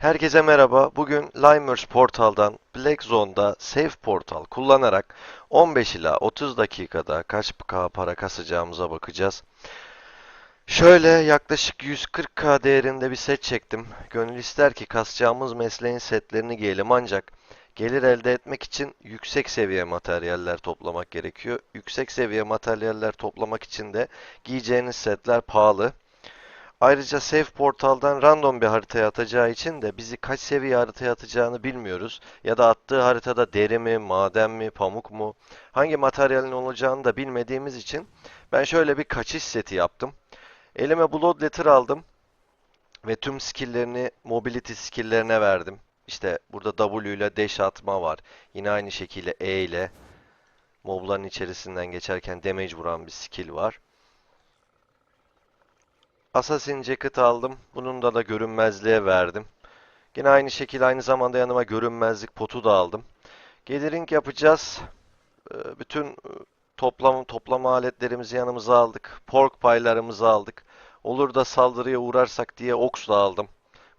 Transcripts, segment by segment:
Herkese merhaba. Bugün Limers Portal'dan Black Zone'da Save Portal kullanarak 15 ila 30 dakikada kaç K para kasacağımıza bakacağız. Şöyle yaklaşık 140k değerinde bir set çektim. Gönül ister ki kasacağımız mesleğin setlerini giyelim ancak gelir elde etmek için yüksek seviye materyaller toplamak gerekiyor. Yüksek seviye materyaller toplamak için de giyeceğiniz setler pahalı. Ayrıca Save Portal'dan random bir haritaya atacağı için de bizi kaç seviye haritaya atacağını bilmiyoruz. Ya da attığı haritada deri mi, maden mi, pamuk mu, hangi materyalin olacağını da bilmediğimiz için ben şöyle bir kaçış seti yaptım. Elime Bloodletter aldım ve tüm skill'lerini mobility skill'lerine verdim. İşte burada W ile dash atma var. Yine aynı şekilde E ile mobların içerisinden geçerken damage vuran bir skill var. Assassin Jacket aldım. Bunun da da görünmezliğe verdim. Yine aynı şekilde aynı zamanda yanıma görünmezlik potu da aldım. Gathering yapacağız. Ee, Bütün e, toplam toplama aletlerimizi yanımıza aldık. Pork paylarımızı aldık. Olur da saldırıya uğrarsak diye ox da aldım.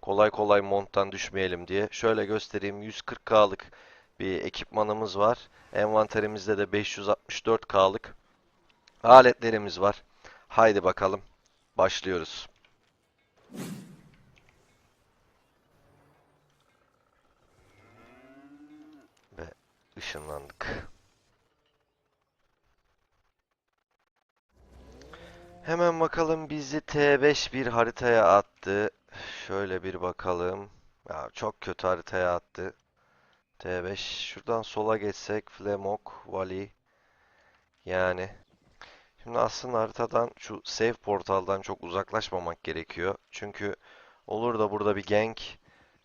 Kolay kolay monttan düşmeyelim diye. Şöyle göstereyim. 140k'lık bir ekipmanımız var. Envanterimizde de 564k'lık aletlerimiz var. Haydi bakalım. Başlıyoruz. Ve ışınlandık. Hemen bakalım bizi T5 bir haritaya attı. Şöyle bir bakalım. Ya çok kötü haritaya attı. T5. Şuradan sola geçsek Flemok, Valley. Yani Şimdi aslında haritadan şu save portaldan çok uzaklaşmamak gerekiyor. Çünkü olur da burada bir gank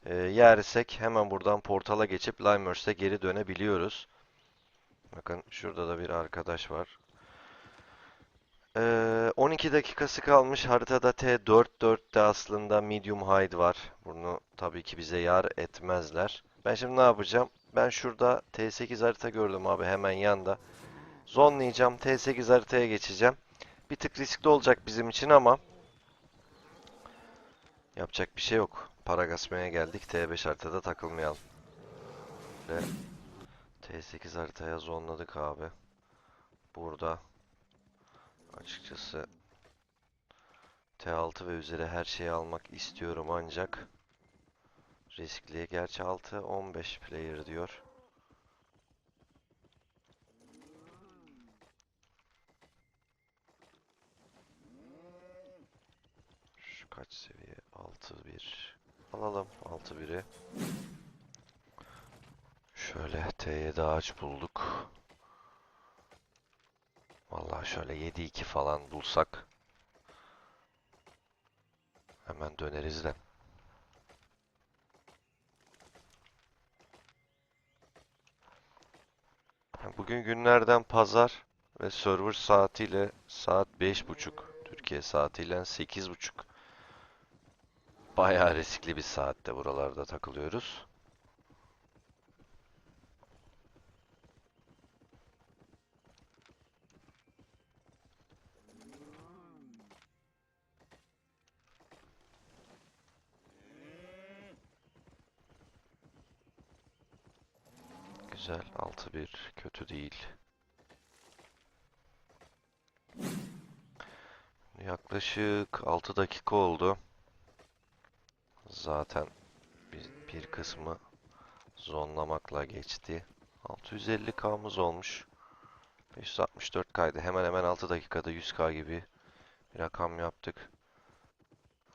e, yersek hemen buradan portala geçip Limers'e geri dönebiliyoruz. Bakın şurada da bir arkadaş var. E, 12 dakikası kalmış. Haritada T44'te aslında medium hide var. Bunu tabii ki bize yar etmezler. Ben şimdi ne yapacağım? Ben şurada T8 harita gördüm abi hemen yanda. Zonlayacağım. T8 haritaya geçeceğim. Bir tık riskli olacak bizim için ama yapacak bir şey yok. Para kasmaya geldik. T5 haritada takılmayalım. Ve T8 haritaya zonladık abi. Burada açıkçası T6 ve üzeri her şeyi almak istiyorum ancak riskli. Gerçi 6 15 player diyor. Şu kaç seviye? 6-1. Alalım 6-1'i. Şöyle T7 ağaç bulduk. Vallahi şöyle 7-2 falan bulsak hemen döneriz de. Bugün günlerden pazar ve server saatiyle saat 5.30 Türkiye saatiyle 8.30 Bayağı riskli bir saatte buralarda takılıyoruz. Güzel 6-1 kötü değil. Yaklaşık 6 dakika oldu. Zaten bir, bir kısmı zonlamakla geçti. 650k'mız olmuş. 564k'ydı. Hemen hemen 6 dakikada 100k gibi bir rakam yaptık.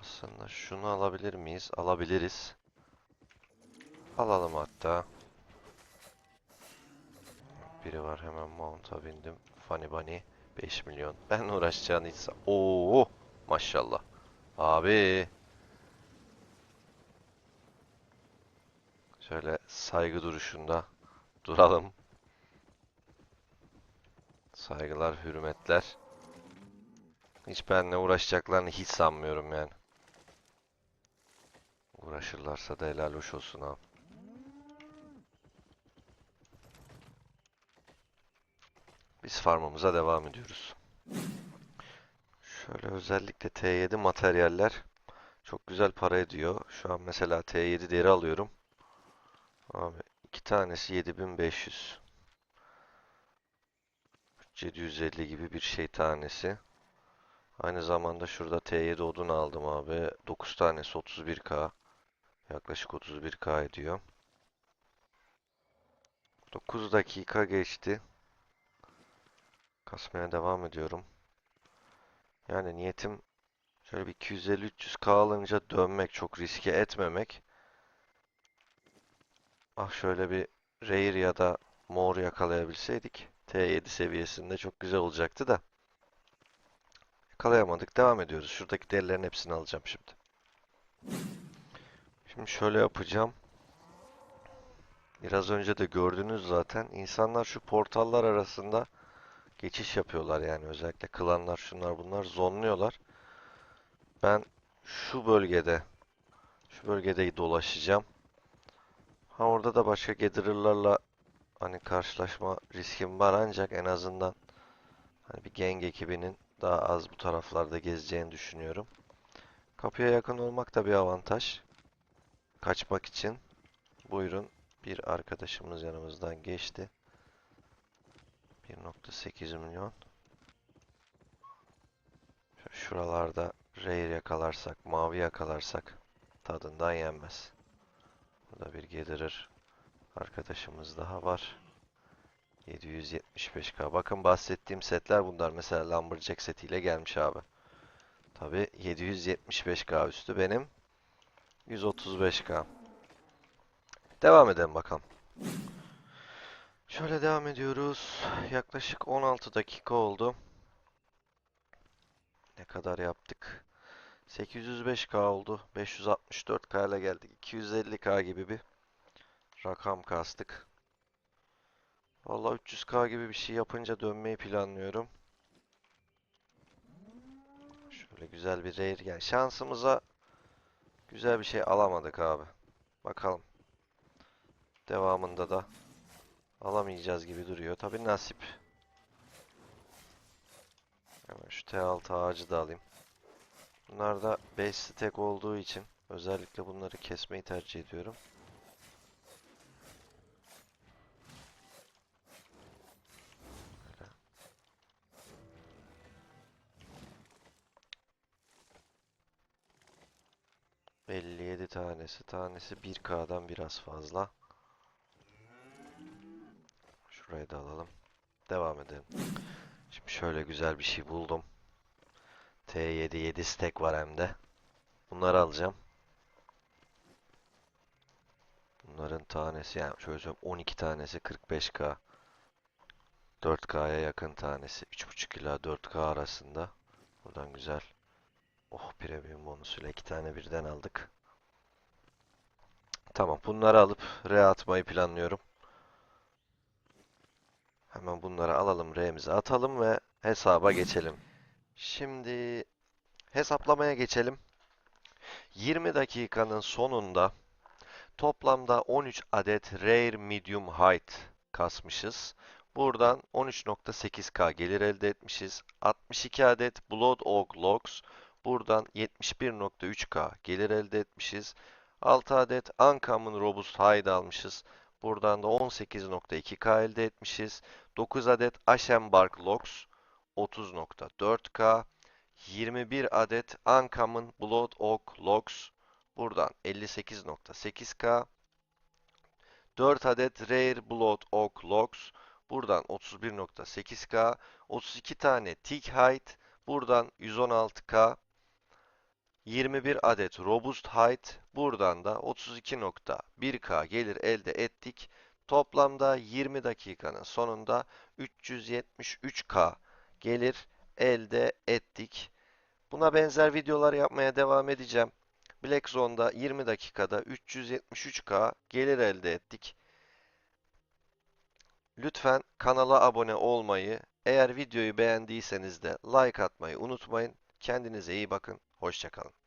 Aslında şunu alabilir miyiz? Alabiliriz. Alalım hatta. Biri var hemen mount'a bindim. Funny Bunny 5 milyon. Ben uğraşacağını hiç... Oo, maşallah. Abi. Şöyle saygı duruşunda duralım. Saygılar, hürmetler. Hiç benimle uğraşacaklarını hiç sanmıyorum yani. Uğraşırlarsa da helal hoş olsun abi. Biz farmımıza devam ediyoruz. Şöyle özellikle T7 materyaller Çok güzel para ediyor. Şu an mesela T7 deri alıyorum. Abi iki tanesi 7500. 750 gibi bir şey tanesi. Aynı zamanda şurada T7 odun aldım abi. 9 tanesi 31k. Yaklaşık 31k ediyor. 9 dakika geçti. Kasmaya devam ediyorum. Yani niyetim şöyle bir 250-300k alınca dönmek, çok riske etmemek. Ah şöyle bir Rare ya da Mor yakalayabilseydik T7 seviyesinde çok güzel olacaktı da. Yakalayamadık. Devam ediyoruz. Şuradaki derilerin hepsini alacağım şimdi. Şimdi şöyle yapacağım. Biraz önce de gördünüz zaten. İnsanlar şu portallar arasında geçiş yapıyorlar yani özellikle klanlar şunlar bunlar zonluyorlar. Ben şu bölgede şu bölgede dolaşacağım. Ha orada da başka gatherer'larla hani karşılaşma riskim var ancak en azından hani bir gang ekibinin daha az bu taraflarda gezeceğini düşünüyorum. Kapıya yakın olmak da bir avantaj. Kaçmak için. Buyurun. Bir arkadaşımız yanımızdan geçti. 1.8 milyon. Şuralarda rare yakalarsak, mavi yakalarsak tadından yenmez. Burada bir gelirir arkadaşımız daha var. 775k. Bakın bahsettiğim setler bunlar. Mesela Lumberjack setiyle gelmiş abi. Tabi 775k üstü benim 135k. Devam edelim bakalım. Şöyle devam ediyoruz. Yaklaşık 16 dakika oldu. Ne kadar yaptık? 805k oldu. 564k ile geldik. 250k gibi bir rakam kastık. Vallahi 300k gibi bir şey yapınca dönmeyi planlıyorum. Şöyle güzel bir rare. Yani şansımıza güzel bir şey alamadık abi. Bakalım. Devamında da alamayacağız gibi duruyor. Tabi nasip. Hemen şu T6 ağacı da alayım. Bunlar da 5 stack olduğu için özellikle bunları kesmeyi tercih ediyorum. Böyle. ...57 tanesi. Tanesi 1K'dan biraz fazla. Şurayı da alalım. Devam edelim. Şimdi şöyle güzel bir şey buldum. T7 7 stack var hem de. Bunları alacağım. Bunların tanesi yani şöyle söyleyeyim 12 tanesi 45k. 4k'ya yakın tanesi 3.5 ila 4k arasında. Buradan güzel. Oh premium bonusuyla iki tane birden aldık. Tamam bunları alıp re atmayı planlıyorum. Hemen bunları alalım R'mize atalım ve hesaba geçelim. Şimdi hesaplamaya geçelim. 20 dakikanın sonunda toplamda 13 adet Rare Medium Height kasmışız. Buradan 13.8k gelir elde etmişiz. 62 adet Blood Oak Logs. Buradan 71.3k gelir elde etmişiz. 6 adet Uncommon Robust Hide almışız. Buradan da 18.2k elde etmişiz. 9 adet Ashenbark Logs 30.4k. 21 adet Uncommon Blood Oak Logs buradan 58.8k. 4 adet Rare Blood Oak Logs buradan 31.8k. 32 tane Thick Hide buradan 116k. 21 adet Robust Height buradan da 32.1K gelir elde ettik. Toplamda 20 dakikanın sonunda 373K gelir elde ettik. Buna benzer videolar yapmaya devam edeceğim. Black Zone'da 20 dakikada 373K gelir elde ettik. Lütfen kanala abone olmayı, eğer videoyu beğendiyseniz de like atmayı unutmayın. Kendinize iyi bakın. Hoşçakalın.